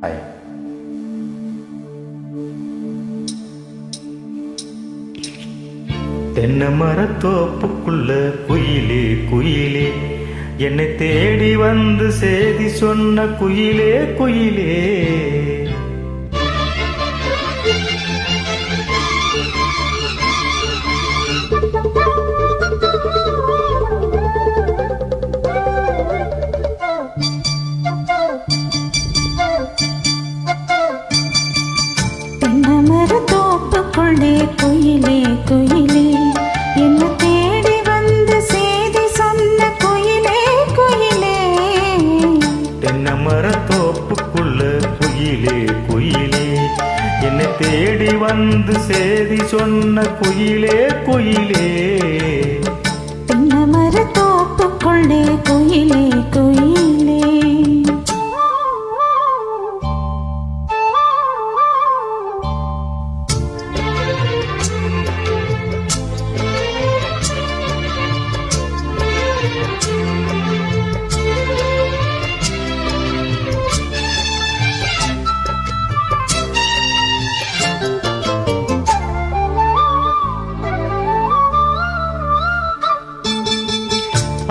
Hi. தென்னை மரத்தோப்புக்குள்ள குயிலே குயிலே என்னை தேடி வந்து செய்தி சொன்ன குயிலே குயிலே குயிலே குயிலே. என்ன தேடி வந்து செய்தி சொன்ன குயிலே குயிலே. தென்னை மரத்தோப்புக்குள்ள குயிலே குயிலே. என்னை தேடி வந்து செய்தி சொன்ன குயிலே குயிலே. தென்னமர தோப்புக்குள்ளே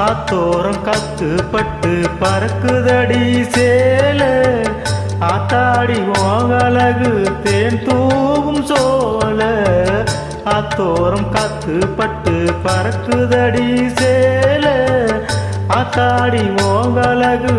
ஆத்தோரம் கத்து பட்டு பறக்குதடி சேல. ஆத்தாடி ஓங்கலகு தேன் தூவும் சோல. ஆத்தோரம் கத்து பட்டு பறக்குதடி சேல. ஆத்தாடி ஓங்கலகு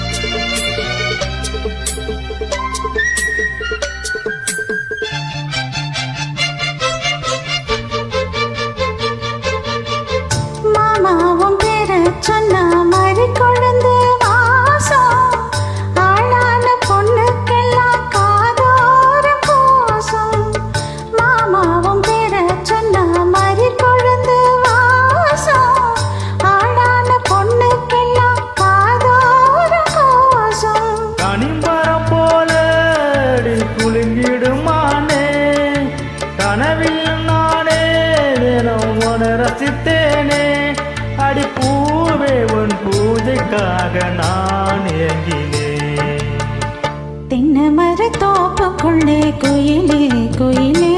கனவில் நானே தினம் உன ரசித்தேனே. அடி பூவே உன் பூஜைக்காக நான் ஏங்கினேன் தென்னை மரத்தோப்புக்குள்ளே குயிலே குயிலே.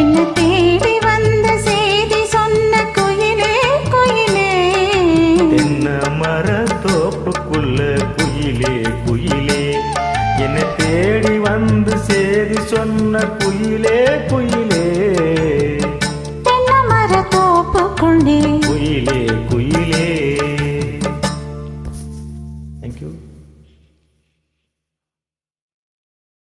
என்ன தேடி வந்த செய்தி சொன்ன குயிலே குயிலே. தென்ன மரத்தோப்புக்குள்ள குயிலே குயிலே. என்னை தேடி வந்து சேதி சொன்ன குயிலே குயிலே